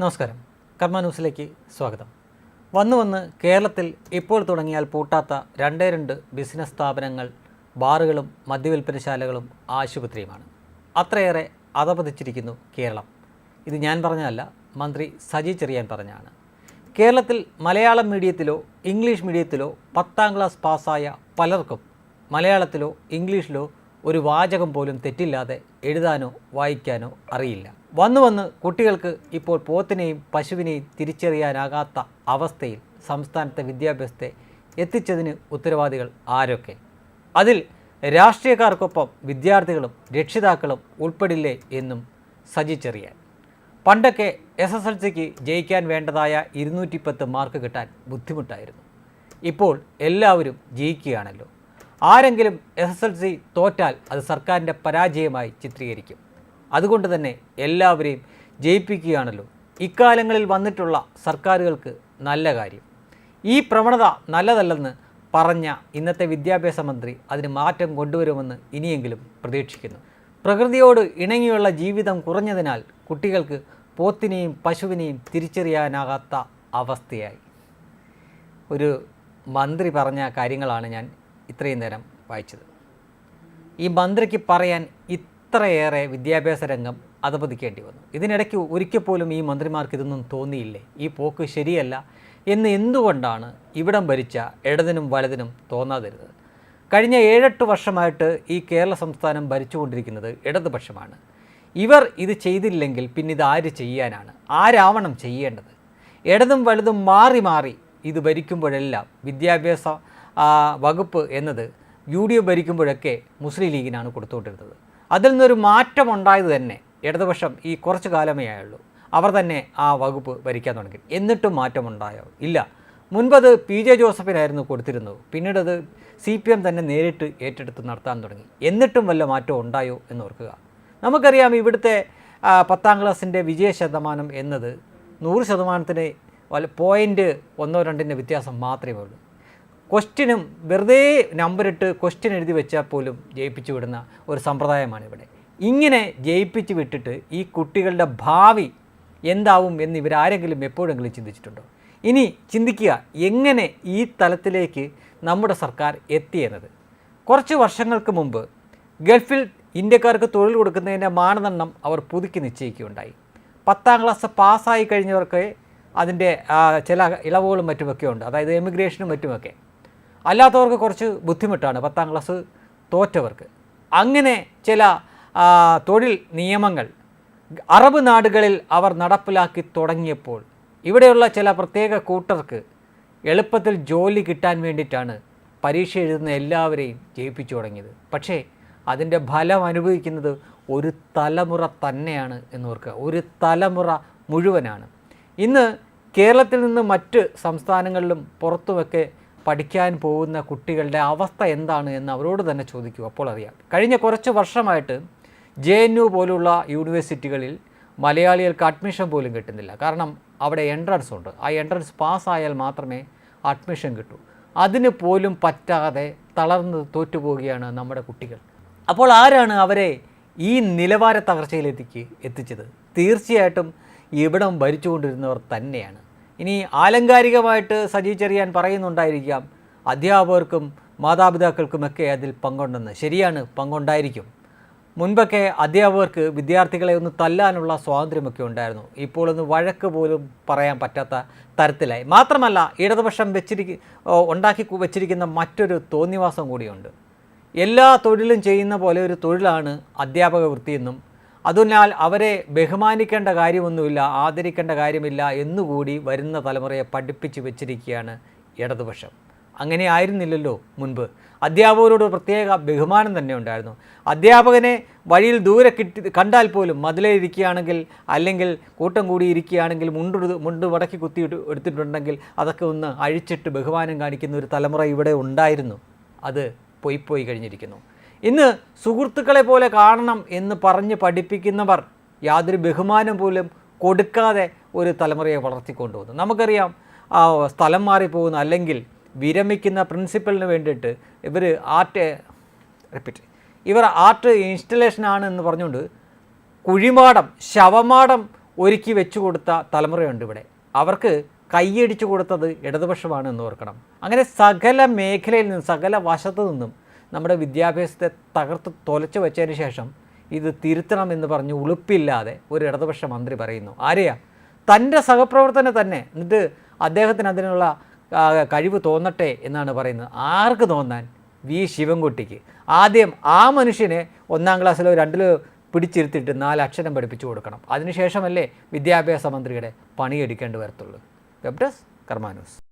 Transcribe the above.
നമസ്കാരം. കർമ്മ ന്യൂസിലേക്ക് സ്വാഗതം. വന്നു വന്ന് കേരളത്തിൽ ഇപ്പോൾ തുടങ്ങിയാൽ പൂട്ടാത്ത രണ്ടേ രണ്ട് ബിസിനസ് സ്ഥാപനങ്ങൾ ബാറുകളും മദ്യവിൽപ്പനശാലകളും ആശുപത്രിയുമാണ്. അത്രയേറെ അതപതിച്ചിരിക്കുന്നു കേരളം. ഇത് ഞാൻ പറഞ്ഞതല്ല മന്ത്രി സജി ചെറിയാൻ പറഞ്ഞാണ് കേരളത്തിൽ മലയാളം മീഡിയത്തിലോ ഇംഗ്ലീഷ് മീഡിയത്തിലോ പത്താം ക്ലാസ് പാസ്സായ പലർക്കും മലയാളത്തിലോ ഇംഗ്ലീഷിലോ ഒരു വാചകം പോലും തെറ്റില്ലാതെ എഴുതാനോ വായിക്കാനോ അറിയില്ല. വന്നു വന്ന് കുട്ടികൾക്ക് ഇപ്പോൾ പോത്തിനെയും പശുവിനെയും തിരിച്ചറിയാനാകാത്ത അവസ്ഥയിൽ സംസ്ഥാനത്തെ വിദ്യാഭ്യാസത്തെ എത്തിച്ചതിന് ഉത്തരവാദികൾ ആരൊക്കെ? അതിൽ രാഷ്ട്രീയക്കാർക്കൊപ്പം വിദ്യാർത്ഥികളും രക്ഷിതാക്കളും ഉൾപ്പെടില്ലേ എന്നും സജി ചെറിയാൻ പണ്ടൊക്കെ എസ് എസ് എൽ സിക്ക് ജയിക്കാൻ വേണ്ടതായ ഇരുന്നൂറ്റി പത്ത് മാർക്ക് കിട്ടാൻ ബുദ്ധിമുട്ടായിരുന്നു. ഇപ്പോൾ എല്ലാവരും ജയിക്കുകയാണല്ലോ. ആരെങ്കിലും എസ് എസ് എൽ സി തോറ്റാൽ അത് സർക്കാരിന്റെ പരാജയമായി ചിത്രീകരിക്കും. അതുകൊണ്ട് തന്നെ എല്ലാവരെയും ജയിപ്പിക്കുകയാണല്ലോ. ഇക്കാലങ്ങളിൽ വന്നിട്ടുള്ള സർക്കാരുകൾക്ക് നല്ല കാര്യം. ഈ പ്രവണത നല്ലതല്ലെന്ന് പറഞ്ഞ ഇന്നത്തെ വിദ്യാഭ്യാസ മന്ത്രി അതിന് മാറ്റം കൊണ്ടുവരുമെന്ന് ഇനിയെങ്കിലും പ്രതീക്ഷിക്കുന്നു. പ്രകൃതിയോട് ഇണങ്ങിയുള്ള ജീവിതം കുറഞ്ഞതിനാൽ കുട്ടികൾക്ക് പോത്തിനെയും പശുവിനെയും തിരിച്ചറിയാനാകാത്ത അവസ്ഥയായി. ഒരു മന്ത്രി പറഞ്ഞ കാര്യങ്ങളാണ് ഞാൻ ഇത്രയും നേരം വായിച്ചത്. ഈ മന്ത്രിക്ക് പറയാൻ ഇത്രയേറെ വിദ്യാഭ്യാസ രംഗം അധപതിക്കേണ്ടി വന്നു. ഇതിനിടയ്ക്ക് ഒരിക്കൽ പോലും ഈ മന്ത്രിമാർക്ക് ഇതൊന്നും തോന്നിയില്ലേ? ഈ പോക്ക് ശരിയല്ല എന്ന് എന്തുകൊണ്ടാണ് ഇവിടം ഭരിച്ച ഇടതിനും വലതിനും തോന്നാതിരുന്നത്? കഴിഞ്ഞ ഏഴെട്ട് വർഷമായിട്ട് ഈ കേരള സംസ്ഥാനം ഭരിച്ചുകൊണ്ടിരിക്കുന്നത് ഇടതുപക്ഷമാണ്. ഇവർ ഇത് ചെയ്തില്ലെങ്കിൽ പിന്നെ ഇത് ആര് ചെയ്യാനാണ്? ആരാവണം ചെയ്യേണ്ടത്? ഇടതും വലുതും മാറി മാറി ഇത് ഭരിക്കുമ്പോഴെല്ലാം വിദ്യാഭ്യാസ വകുപ്പ് എന്നത് യു ഡി എഫ് ഭരിക്കുമ്പോഴൊക്കെ മുസ്ലിം ലീഗിനാണ് കൊടുത്തുകൊണ്ടിരുന്നത്. അതിൽ നിന്നൊരു മാറ്റമുണ്ടായത് തന്നെ ഇടതുപക്ഷം ഈ കുറച്ച് കാലമേ ആയുള്ളൂ. അവർ തന്നെ ആ വകുപ്പ് ഭരിക്കാൻ തുടങ്ങി. എന്നിട്ടും മാറ്റമുണ്ടായോ? ഇല്ല. മുൻപത് പി ജെ ജോസഫിനായിരുന്നു കൊടുത്തിരുന്നത്. പിന്നീട് അത് സി പി എം തന്നെ നേരിട്ട് ഏറ്റെടുത്ത് നടത്താൻ തുടങ്ങി. എന്നിട്ടും വല്ല മാറ്റം ഉണ്ടായോ എന്ന് ഓർക്കുക. നമുക്കറിയാം ഇവിടുത്തെ പത്താം ക്ലാസ്സിന്റെ വിജയ ശതമാനം എന്നത് നൂറ് ശതമാനത്തിന് പോയിന്റ് ഒന്നോ രണ്ടിന്റെ വ്യത്യാസം മാത്രമേ ഉള്ളൂ. ക്വസ്റ്റ്യനും വെറുതെ നമ്പറിട്ട് ക്വസ്റ്റ്യൻ എഴുതി വെച്ചാൽ പോലും ജയിപ്പിച്ചു വിടുന്ന ഒരു സമ്പ്രദായമാണ് ഇവിടെ. ഇങ്ങനെ ജയിപ്പിച്ച് വിട്ടിട്ട് ഈ കുട്ടികളുടെ ഭാവി എന്താവും എന്ന് ഇവരാരെങ്കിലും എപ്പോഴെങ്കിലും ചിന്തിച്ചിട്ടുണ്ടോ? ഇനി ചിന്തിക്കുക എങ്ങനെ ഈ തലത്തിലേക്ക് നമ്മുടെ സർക്കാർ എത്തിയെന്നത് കുറച്ച് വർഷങ്ങൾക്ക് മുമ്പ് ഗൾഫിൽ ഇന്ത്യക്കാർക്ക് തൊഴിൽ കൊടുക്കുന്നതിന്റെ മാനദണ്ഡം അവർ പുതുക്കി നിശ്ചയിക്കുകയുണ്ടായി. പത്താം ക്ലാസ് പാസ്സായി കഴിഞ്ഞവർക്ക് അതിന്റെ ചില ഇളവുകളും മറ്റുമൊക്കെ ഉണ്ട് അതായത് എമിഗ്രേഷനും മറ്റുമൊക്കെ. അല്ലാത്തവർക്ക് കുറച്ച് ബുദ്ധിമുട്ടാണ് പത്താം ക്ലാസ് തോറ്റവർക്ക്. അങ്ങനെ ചില തൊഴിൽ നിയമങ്ങൾ അറബ് നാടുകളിൽ അവർ നടപ്പിലാക്കി തുടങ്ങിയപ്പോൾ ഇവിടെയുള്ള ചില പ്രത്യേക കൂട്ടർക്ക് എളുപ്പത്തിൽ ജോലി കിട്ടാൻ വേണ്ടിയിട്ടാണ് പരീക്ഷ എഴുതുന്ന എല്ലാവരെയും ജയിപ്പിച്ചു തുടങ്ങിയത്. പക്ഷേ അതിന്റെ ഫലം അനുഭവിക്കുന്നത് ഒരു തലമുറ തന്നെയാണ് എന്നോർക്കുക. ഒരു തലമുറ മുഴുവനാണ്. ഇന്ന് കേരളത്തിൽ നിന്ന് മറ്റ് സംസ്ഥാനങ്ങളിലും പുറത്തുമൊക്കെ പഠിക്കാൻ പോകുന്ന കുട്ടികളുടെ അവസ്ഥ എന്താണ് എന്ന് അവരോട് തന്നെ ചോദിക്കൂ അപ്പോൾ അറിയാം. കഴിഞ്ഞ കുറച്ച് വർഷമായിട്ട് ജെ എൻ യു പോലുള്ള യൂണിവേഴ്സിറ്റികളിൽ മലയാളികൾക്ക് അഡ്മിഷൻ പോലും കിട്ടുന്നില്ല. കാരണം അവിടെ എൻട്രൻസ് ഉണ്ട്. ആ എൻട്രൻസ് പാസ്സായാൽ മാത്രമേ അഡ്മിഷൻ കിട്ടൂ. അതിന് പോലും പറ്റാതെ തളർന്ന് തോറ്റുപോവുകയാണ് നമ്മുടെ കുട്ടികൾ. അപ്പോൾ ആരാണ് അവരെ ഈ നിലവാര തകർച്ചയിലെത്തിക്ക് എത്തിച്ചത്? തീർച്ചയായിട്ടും ഇവിടം ഭരിച്ചുകൊണ്ടിരുന്നവർ തന്നെയാണ്. ഇനി ആലങ്കാരികമായിട്ട് സജി ചെറിയാൻ പറയുന്നുണ്ടായിരിക്കാം. അധ്യാപകർക്കും മാതാപിതാക്കൾക്കുമൊക്കെ അതിൽ പങ്കുണ്ടെന്ന്. ശരിയാണ് പങ്കുണ്ടായിരിക്കും. മുൻപൊക്കെ അധ്യാപകർക്ക് വിദ്യാർത്ഥികളെ ഒന്ന് തല്ലാനുള്ള സ്വാതന്ത്ര്യമൊക്കെ ഉണ്ടായിരുന്നു. ഇപ്പോൾ ഒന്ന് വഴക്ക് പോലും പറയാൻ പറ്റാത്ത തരത്തിലായി. മാത്രമല്ല ഇടതുപക്ഷം വെച്ചിരിക്ക ഉണ്ടാക്കി വെച്ചിരിക്കുന്ന മറ്റൊരു തോന്നിവാസം കൂടിയുണ്ട്. എല്ലാ തൊഴിലും ചെയ്യുന്ന പോലെ ഒരു തൊഴിലാണ് അധ്യാപക വൃത്തിയെന്നും അതിനാൽ അവരെ ബഹുമാനിക്കേണ്ട കാര്യമൊന്നുമില്ല ആദരിക്കേണ്ട കാര്യമില്ല എന്നുകൂടി വരുന്ന തലമുറയെ പഠിപ്പിച്ച് വെച്ചിരിക്കുകയാണ് ഇടതുപക്ഷം. അങ്ങനെ ആയിരുന്നില്ലല്ലോ മുൻപ്. അധ്യാപകരോട് പ്രത്യേക ബഹുമാനം തന്നെ ഉണ്ടായിരുന്നു. അധ്യാപകനെ വഴിയിൽ ദൂരെ കിട്ടി കണ്ടാൽ പോലും മതിലിരിക്കുകയാണെങ്കിൽ അല്ലെങ്കിൽ കൂട്ടം കൂടി ഇരിക്കുകയാണെങ്കിൽ മുണ്ട് മുണ്ട് വടക്കി കുത്തി എടുത്തിട്ടുണ്ടെങ്കിൽ അതൊക്കെ ഒന്ന് അഴിച്ചിട്ട് ബഹുമാനം കാണിക്കുന്ന ഒരു തലമുറ ഇവിടെ ഉണ്ടായിരുന്നു. അത് പോയി പോയി കഴിഞ്ഞിരിക്കുന്നു. ഇന്ന് സുഹൃത്തുക്കളെ പോലെ കാണണം എന്ന് പറഞ്ഞ് പഠിപ്പിക്കുന്നവർ യാതൊരു ബഹുമാനം പോലും കൊടുക്കാതെ ഒരു തലമുറയെ വളർത്തിക്കൊണ്ടുവന്നു. നമുക്കറിയാം ആ സ്ഥലം മാറിപ്പോകുന്ന അല്ലെങ്കിൽ വിരമിക്കുന്ന പ്രിൻസിപ്പലിന് വേണ്ടിയിട്ട് ഇവർ ആർട്ട് റിപ്പീറ്റ് ഇവർ ആർട്ട് ഇൻസ്റ്റലേഷനാണ് എന്ന് പറഞ്ഞുകൊണ്ട് കുഴിമാടം ശവമാടം ഒരുക്കി വെച്ചു കൊടുത്ത തലമുറയുണ്ട് ഇവിടെ. അവർക്ക് കൈയടിച്ചു കൊടുത്തത് ഇടതുപക്ഷമാണ് എന്ന് ഓർക്കണം. അങ്ങനെ സകല മേഖലയിൽ നിന്നും സകല വശത്തു നിന്നും നമ്മുടെ വിദ്യാഭ്യാസത്തെ തകർത്ത് തൊലച്ചു വെച്ചതിന് ശേഷം ഇത് തിരുത്തണം എന്ന് പറഞ്ഞ് ഉളുപ്പില്ലാതെ ഒരു ഇടതുപക്ഷ മന്ത്രി പറയുന്നു. ആരെയാ തന്റെ സഹപ്രവർത്തനെ തന്നെ എന്നിട്ട് അദ്ദേഹത്തിന് അതിനുള്ള കഴിവ് തോന്നട്ടെ എന്നാണ് പറയുന്നത്. ആർക്ക് തോന്നാൻ? വി. ശിവൻകുട്ടിക്ക്. ആദ്യം ആ മനുഷ്യനെ ഒന്നാം ക്ലാസ്സിലോ രണ്ടിലോ പിടിച്ചിരുത്തിയിട്ട് നാല് അക്ഷരം പഠിപ്പിച്ചു കൊടുക്കണം. അതിനുശേഷമല്ലേ വിദ്യാഭ്യാസ മന്ത്രിയുടെ പണിയെടുക്കേണ്ടി വരത്തുള്ളൂ. Web desk Karma news.